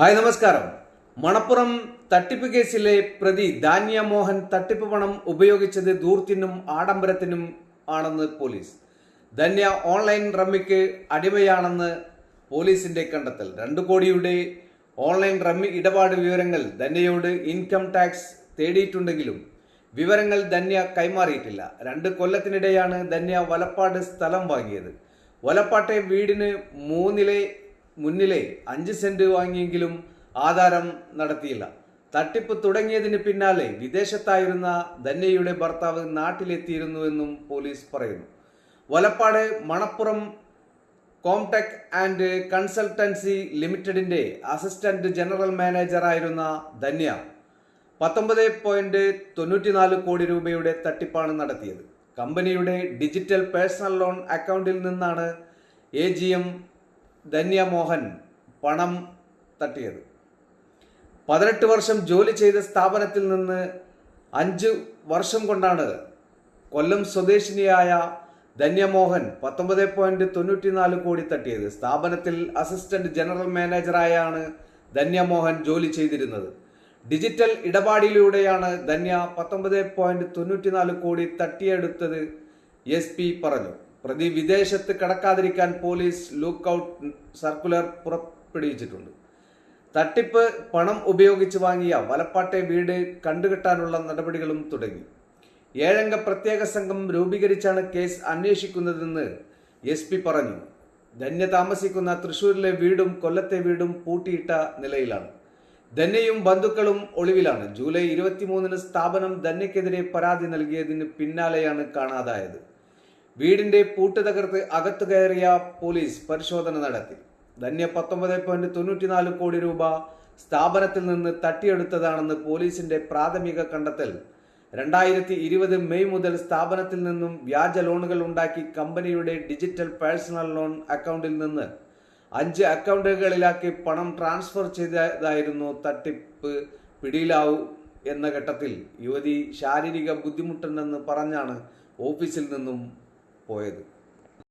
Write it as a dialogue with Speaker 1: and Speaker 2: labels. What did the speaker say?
Speaker 1: Hi നമസ്കാരം. മണപ്പുറം തട്ടിപ്പ് കേസിലെ പ്രതി ധാന്യ മോഹൻ തട്ടിപ്പ് പണം ഉപയോഗിച്ചത് ദൂർത്തിനും ആഡംബരത്തിനും ആണെന്ന് പോലീസ്. ധന്യ ഓൺലൈൻ റമ്മിക്ക് അടിമയാണെന്ന് പോലീസിന്റെ കണ്ടെത്തൽ. രണ്ടു കോടിയുടെ ഓൺലൈൻ റമ്മി ഇടപാട് വിവരങ്ങൾ ധന്യയോട് ഇൻകം ടാക്സ് തേടിയിട്ടുണ്ടെങ്കിലും വിവരങ്ങൾ ധന്യ കൈമാറിയിട്ടില്ല. രണ്ട് കൊല്ലത്തിനിടെയാണ് ധന്യ വലപ്പാട് സ്ഥലം വാങ്ങിയത്. വലപ്പാട്ടെ വീടിന് മൂന്നിലെ മുന്നിലെ അഞ്ച് സെന്റ് വാങ്ങിയെങ്കിലും ആധാരം നടത്തിയില്ല. തട്ടിപ്പ് തുടങ്ങിയതിന് പിന്നാലെ വിദേശത്തായിരുന്ന ധന്യയുടെ ഭർത്താവ് നാട്ടിലെത്തിയിരുന്നുവെന്നും പോലീസ് പറയുന്നു. Valappad Manappuram Comtech and consultancy ലിമിറ്റഡിന്റെ അസിസ്റ്റന്റ് ജനറൽ മാനേജറായിരുന്ന ധന്യ പത്തൊമ്പത് പോയിന്റ് തൊണ്ണൂറ്റിനാല് കോടി രൂപയുടെ തട്ടിപ്പാണ് നടത്തിയത്. കമ്പനിയുടെ ഡിജിറ്റൽ പേഴ്സണൽ ലോൺ അക്കൗണ്ടിൽ നിന്നാണ് A G M Dhanya Mohan പണം തട്ടിയത്. പതിനെട്ട് വർഷം ജോലി ചെയ്ത സ്ഥാപനത്തിൽ നിന്ന് അഞ്ച് വർഷം കൊണ്ടാണ് കൊല്ലം സ്വദേശിനിയായ ധന്യമോഹൻ പത്തൊമ്പത് പോയിന്റ് തൊണ്ണൂറ്റിനാല് കോടി തട്ടിയത്. സ്ഥാപനത്തിൽ അസിസ്റ്റന്റ് ജനറൽ മാനേജറായാണ് ധന്യമോഹൻ ജോലി ചെയ്തിരുന്നത്. ഡിജിറ്റൽ ഇടപാടിലൂടെയാണ് ധന്യ പത്തൊമ്പത് പോയിന്റ് തൊണ്ണൂറ്റിനാല് കോടി തട്ടിയെടുത്തത് എസ് പി പറഞ്ഞു. പ്രതി വിദേശത്ത് കടക്കാതിരിക്കാൻ പോലീസ് ലുക്ക് ഔട്ട് സർക്കുലർ പുറപ്പെടുവിച്ചിട്ടുണ്ട്. തട്ടിപ്പ് പണം ഉപയോഗിച്ച് വാങ്ങിയ വലപ്പാട്ടെ വീട് കണ്ടുകെട്ടാനുള്ള നടപടികളും തുടങ്ങി. ഏഴംഗ പ്രത്യേക സംഘം രൂപീകരിച്ചാണ് കേസ് അന്വേഷിക്കുന്നതെന്ന് എസ് പി പറഞ്ഞു. ധന്യ താമസിക്കുന്ന തൃശൂരിലെ വീടും കൊല്ലത്തെ വീടും പൂട്ടിയിട്ട നിലയിലാണ്. ധന്യയും ബന്ധുക്കളും ഒളിവിലാണ്. ജൂലൈ ഇരുപത്തിമൂന്നിന് സ്ഥാപനം ധന്യക്കെതിരെ പരാതി നൽകിയതിന് പിന്നാലെയാണ് കാണാതായത്. വീടിന്റെ പൂട്ട് തകർത്ത് അകത്തു കയറിയ പോലീസ് പരിശോധന നടത്തി. ധന്യ പത്തൊമ്പത് പോയിന്റ് തൊണ്ണൂറ്റിനാല് കോടി രൂപ സ്ഥാപനത്തിൽ നിന്ന് തട്ടിയെടുത്തതാണെന്ന് പോലീസിന്റെ പ്രാഥമിക കണ്ടെത്തൽ. രണ്ടായിരത്തി ഇരുപത് മെയ് മുതൽ സ്ഥാപനത്തിൽ നിന്നും വ്യാജ ലോണുകൾ ഉണ്ടാക്കി കമ്പനിയുടെ ഡിജിറ്റൽ പേഴ്സണൽ ലോൺ അക്കൗണ്ടിൽ നിന്ന് അഞ്ച് അക്കൗണ്ടുകളിലാക്കി പണം ട്രാൻസ്ഫർ ചെയ്തതായിരുന്നു തട്ടിപ്പ് പിടിയിലാവൂ എന്ന ഘട്ടത്തിൽ യുവതി ശാരീരിക ബുദ്ധിമുട്ടുണ്ടെന്ന് പറഞ്ഞാണ് ഓഫീസിൽ നിന്നും പോയത്.